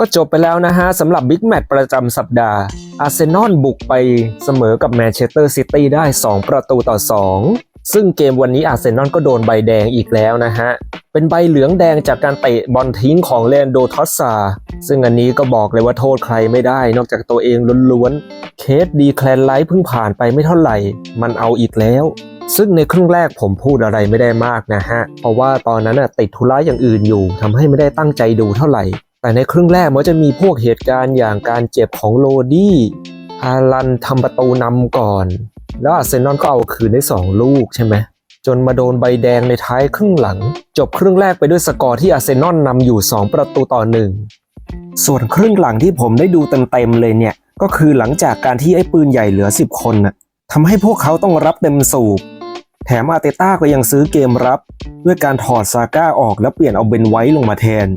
ก็จบไปแล้วนะฮะสำหรับบิ๊กแมตช์ประจำสัปดาห์ อาร์เซนอลบุกไปเสมอกับแมนเชสเตอร์ซิตี้ได้ 2 ประตูต่อ 2 ซึ่งเกมวันนี้อาร์เซนอลก็โดนใบแดงอีกแล้วนะฮะ เป็นใบเหลืองแดงจากการเตะบอลทิ้งของเลนโดทอสซา ซึ่งอันนี้ก็บอกเลยว่าโทษใครไม่ได้ นอกจากตัวเองล้วนๆ เคสดีแคลนไลท์เพิ่งผ่านไปไม่เท่าไหร่ มันเอาอีกแล้วซึ่งในครึ่งแรกผมพูดอะไรไม่ได้มากนะฮะ เพราะว่าตอนนั้นน่ะติดธุระอย่างอื่นอยู่ทำให้ไม่ได้ตั้งใจดูเท่าไหร่ แต่ในครึ่งแรกมันจะมีพวกเหตุการณ์อย่างการเจ็บของโรดี้อารันทำประตูนำก่อน แล้วอาร์เซนอลก็เอาคืนได้ 2 ลูกใช่ไหมจนมาโดนใบแดงในท้ายครึ่งหลัง จบครึ่งแรกไปด้วยสกอร์ที่อาร์เซนอลนำอยู่ 2 ประตูต่อหนึ่งส่วนครึ่งหลังที่ผมได้ดูเต็มๆเลยเนี่ย ก็คือหลังจากการที่ไอ้ปืนใหญ่เหลือ 10 คนน่ะทำให้พวกเขาต้องรับเต็มสูบ แถมอาเตต้าก็ยังซื้อเกมรับ ด้วยการถอดซาก้าออกแล้วเปลี่ยนเอาเบนไว้ลงมาแทน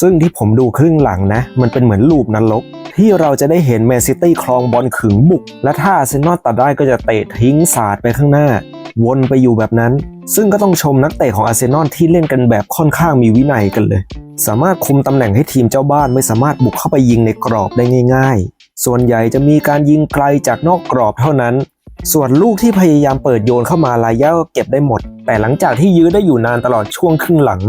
ซึ่งที่ผมดูครึ่งหลังนะ มันเป็นเหมือนลูปนรก ที่เราจะได้เห็นแมนซิตี้ครองบอลขึงบุก และถ้าอาเซนนอลตัดได้ก็จะเตะทิ้งสาดไปข้างหน้า วนไปอยู่แบบนั้น ซึ่งก็ต้องชมนักเตะของอาร์เซนอลที่เล่นกันแบบค่อนข้างมีวินัยกันเลย สามารถคุมตำแหน่งให้ทีมเจ้าบ้านไม่สามารถบุกเข้าไปยิงในกรอบได้ง่าย ๆ ส่วนใหญ่จะมีการยิงไกลจากนอกกรอบเท่านั้นส่วนลูกที่พยายามเปิดโยนเข้ามาลายาก็เก็บได้หมด แต่หลังจากที่ยื้อได้อยู่นานตลอดช่วงครึ่งหลัง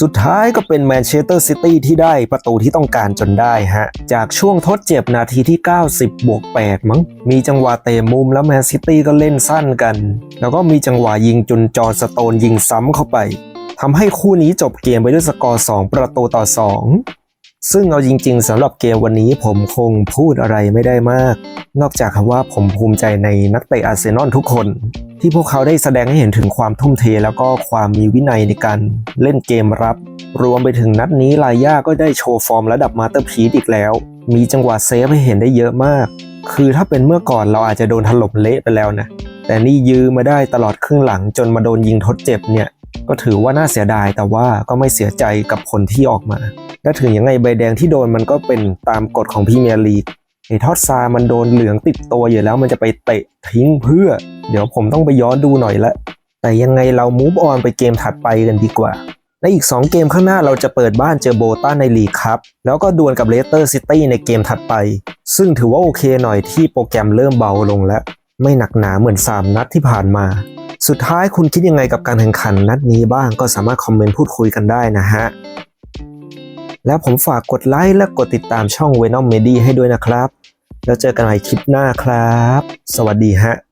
สุดท้ายก็เป็นแมนเชสเตอร์ซิตี้ที่ได้ประตูที่ต้องการจนได้ฮะ จากช่วงทดเจ็บนาทีที่ 90 บวก 8 มั้ง มีจังหวะเตะมุมแล้วแมนซิตี้ก็เล่นสั้นกัน แล้วก็มีจังหวะยิงจนจอร์สโตนยิงซ้ำเข้าไปทำให้คู่นี้จบเกมไปด้วยสกอร์ 2 ประตูต่อ 2ซึ่งเอาจริงๆสำหรับเกมวันนี้ผมคงพูดอะไรไม่ได้มาก นอกจากคำว่าผมภูมิใจในนักเตะอาร์เซนอลทุกคน ที่พวกเขาได้แสดงให้เห็นถึงความทุ่มเท แล้วก็ความมีวินัยในการเล่นเกมรับ รวมไปถึงนัดนี้ลายาก็ได้โชว์ฟอร์มระดับมาสเตอร์พีซอีกแล้ว มีจังหวะเซฟให้เห็นได้เยอะมาก คือถ้าเป็นเมื่อก่อนเราอาจจะโดนถล่มเละไปแล้วนะ แต่นี่ยื้อมาได้ตลอดครึ่งหลังจนมาโดนยิงทดเจ็บเนี่ยก็ถือว่าน่าเสียดายแต่ว่าก็ไม่เสียใจกับผลที่ออกมาและถึงยังไงใบแดงที่โดนมันก็เป็นตามกฎของพรีเมียร์ลีก ไอ้ทอดซามันโดนเหลืองติดตัวอยู่แล้วมันจะไปเตะทิ้งเพื่อ เดี๋ยวผมต้องไปย้อนดูหน่อยละ แต่ยังไงเรามูฟออนไปเกมถัดไปกันดีกว่า ในอีก 2 เกมข้างหน้าเราจะเปิดบ้านเจอโบตันในลีกครับ แล้วก็ดวลกับเลสเตอร์ซิตี้ในเกมถัดไป ซึ่งถือว่าโอเคหน่อยที่โปรแกรมเริ่มเบาลงแล้ว ไม่หนักหนาเหมือน 3 นัดที่ผ่านมา สุดท้ายคุณคิดยังไงกับการแข่งขันนัดนี้บ้างก็สามารถคอมเมนต์พูดคุยกันได้นะฮะ แล้วผมฝากกดไลค์และกดติดตามช่อง Venom Medi ให้ด้วยนะครับ แล้วเจอกันใหม่คลิปหน้าครับ สวัสดีฮะ